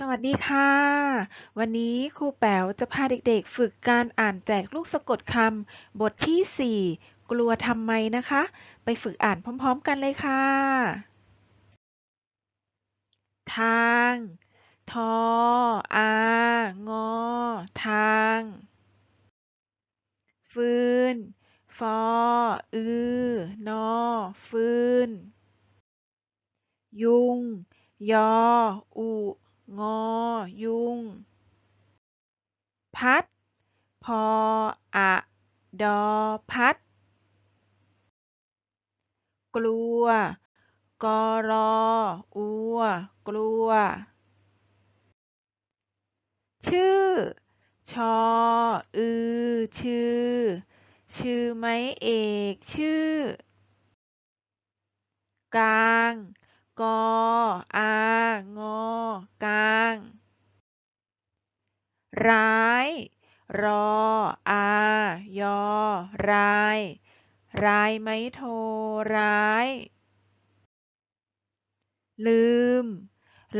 สวัสดีค่ะ วันนี้ครูแป๋วจะพาเด็กๆ ฝึกการอ่านแจกลูกสะกดคำบทที่ 4 กลัวทำไมนะคะ ไปฝึกอ่านพร้อมๆกันเลยค่ะ ทาง ทอ อางอ ทาง ฟืน ฟอ อือนอ ฟืน ยุง ยออุ งอ ยุง พัด พออะดอ พัด กลัว กอรอ อัว กลัว ชื่อ ชอ อือ ชื่อ ชื่อไม้เอก ชื่อกลาง กออางอกางร้าย รออายอร้ายร้ายไม้โทร้าย ลืม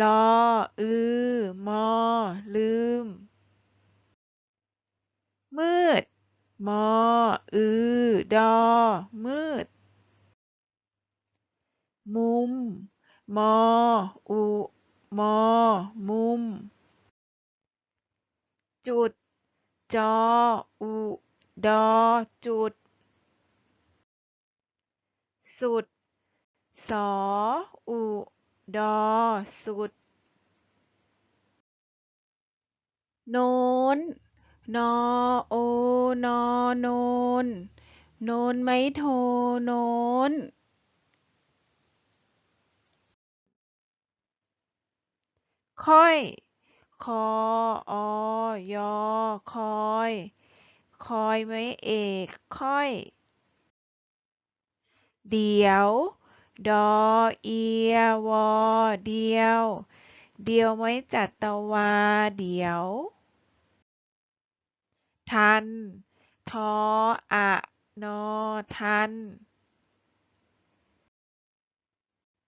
ลออือมอลืม มืด มออือดอมืด มุม มอ อุ มอ มุม จุด จอ อุ ดอ จุด สุด สอ อุ ดอ สุด โน้น นอ โอ นอ โนน โนนไม้โท โน้น ค่อย คออยอคอย คอยไม้เอกค่อย เดี๋ยว ดอเอียวอเดียว เดียวไม้จัตวาเดี๋ยว ทัน ทออะนอทัน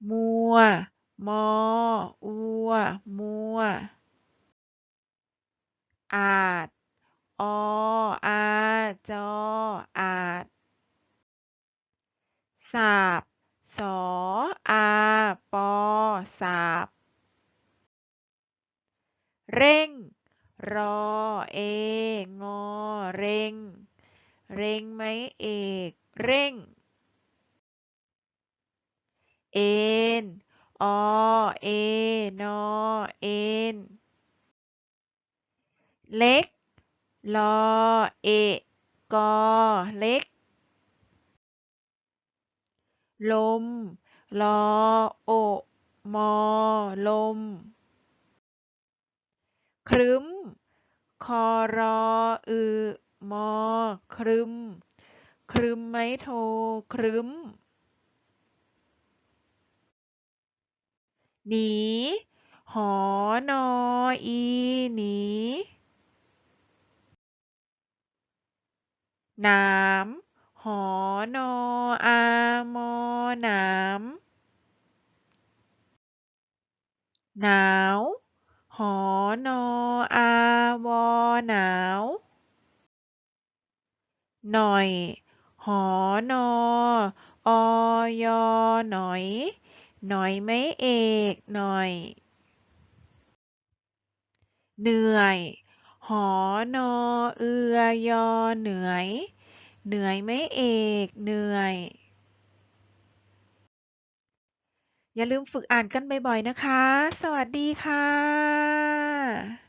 มัว มอ อัว มัว อาจ ออา จอ อาจสาบสออาปอสาบเร่ง รอ เอ งอ เร่ง เร่งไหมเอก เร่ง เอ็น อเอนอเอนเล็กลอเอกอเล็ก ลมลอโอมอลม ครึ้มคอรออึมอครึ้ม ครึ้มไม้โท ครึ้ม หนีหอนออีหนีหนามหอนออามอหนามหนาวหอนออาวอหนาวหน่อย หอนออยอหน่อย หน่อยไหมเอกหน่อย เหนื่อย หอนอเอือยอเหนื่อย เหนื่อยไหมเอกเหนื่อย อย่าลืมฝึกอ่านกันบ่อยๆนะคะ สวัสดีค่ะ